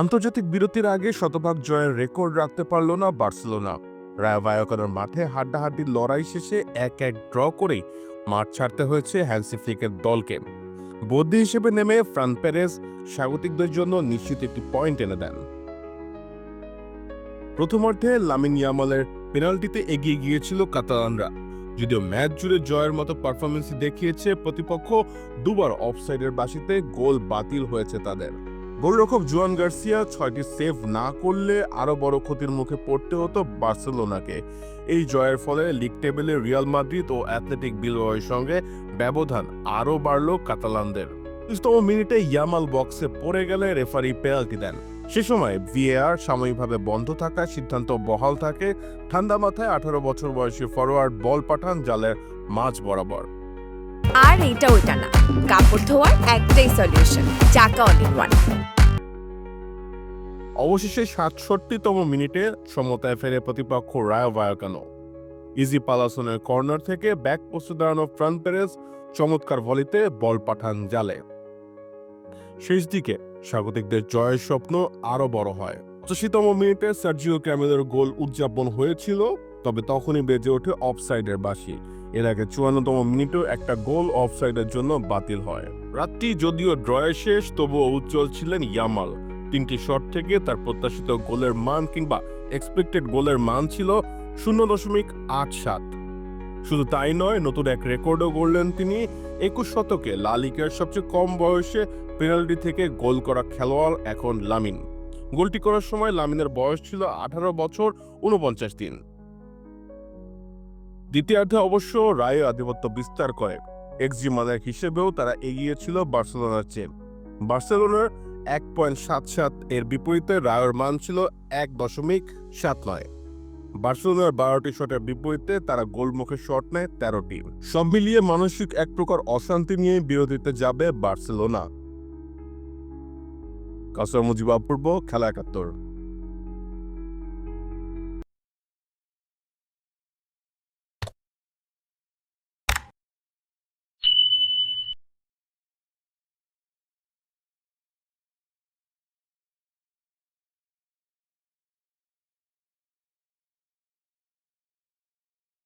আন্তর্জাতিক বিরতির আগে শতভাগ জয়ের রেকর্ড রাখতে পারল না বার্সেলোনা। রায় ভায়কনের মাঠে হাড্ডাহাড্ডির লড়াই শেষে এক এক ড্র করেই মাঠ ছাড়তে হয়েছে হ্যান্সি ফ্লিকের দলকে। বদলি হিসেবে নেমে ফ্রান পেরেস স্বাগতিকদের জন্য নিশ্চিত একটি পয়েন্ট এনে দেন। প্রথমার্ধে লামিন ইয়ামালের পেনাল্টিতে এগিয়ে গিয়েছিল কাতালানরা। যদিও ম্যাচ জুড়ে জয়ের মতো পারফরমেন্স দেখিয়েছে প্রতিপক্ষ, দুবার অফসাইডের বাসিতে গোল বাতিল হয়েছে তাদের। গোলরক্ষক জুয়ান গার্সিয়া ছয়টি সেভ না করলে আরও বড় ক্ষতির মুখে পড়তে হতো বার্সেলোনাকে। এই জয়ের ফলে লিগ টেবিলে রিয়াল মাদ্রিদ ও অ্যাথলেটিক বিলওয়ের সঙ্গে ব্যবধান আরও বাড়ল কাতালানদের। তম মিনিটে ইয়ামাল বক্সে পড়ে গেলে রেফারি পেনাল্টি দেন। সে সময় ভিএআর সাময়িকভাবে বন্ধ থাকায় সিদ্ধান্ত বহাল থাকে। ঠান্ডা মাথায় আঠারো বছর বয়সী ফরোয়ার্ড বল পাঠান জালের মাঝ বরাবর। আর এটা ওইটা না। কাপড় ধোয়ার একটাই সলিউশন চাকা অল ইন ওয়ান অবশেষে সাতষট্টিতম মিনিটে সমতায় ফেরে প্রতিপক্ষ রায় ভায়াকানো। ইজি পালাসনের কর্নার থেকে ব্যাক পোস্টে দাঁড়ানো ফ্রান পেরেস চমৎকার ভলিতে বল পাঠান জালে। শেষ দিকে স্বাগতিকদের জয়ের স্বপ্ন আরও বড় হয়। পঁচাশিতম মিনিটে সার্জিও ক্যামেলের গোল উদযাপন হয়েছিল, তবে তখনই বেজে ওঠে অফসাইডের বাসি এর আগে চুয়ান্নতম মিনিটেও একটা গোল অফসাইডের জন্য বাতিল হয়। রাতটি যদিও ড্রয়ের শেষ, তবুও উজ্জ্বল ছিলেন ইয়ামাল। তিনটি শট থেকে তার প্রত্যাশিত গোলের মান কিংবা এক্সপেক্টেড গোলের মান ছিল শূন্য দশমিক আট সাত। শুধু তাই নয়, নতুন এক রেকর্ডও গড়লেন তিনি। একুশ শতকে লালিকার সবচেয়ে কম বয়সে পেনাল্টি থেকে গোল করা খেলোয়াড় এখন লামিন। গোলটি করার সময় লামিনের বয়স ছিল আঠারো বছর উনপঞ্চাশ দিন। দ্বিতীয়ার্ধে অবশ্য রায় আধিপত্য বিস্তার করে। এক্সজি মানের হিসেবেও তারা এগিয়ে ছিল বার্সেলোনার চেয়ে। বার্সেলোনার এক পয়েন্ট সাত সাত এর বিপরীতে রায়ের মান ছিল এক দশমিক সাত নয়। বার্সেলোনার বারোটি শটের বিপরীতে তারা গোলমুখে শট নেয় তেরোটি। সব মিলিয়ে মানসিক এক প্রকার অশান্তি নিয়ে বিরতিতে যাবে বার্সেলোনা। কাসর মুজিব অপূর্ব, খেলা একাত্তর।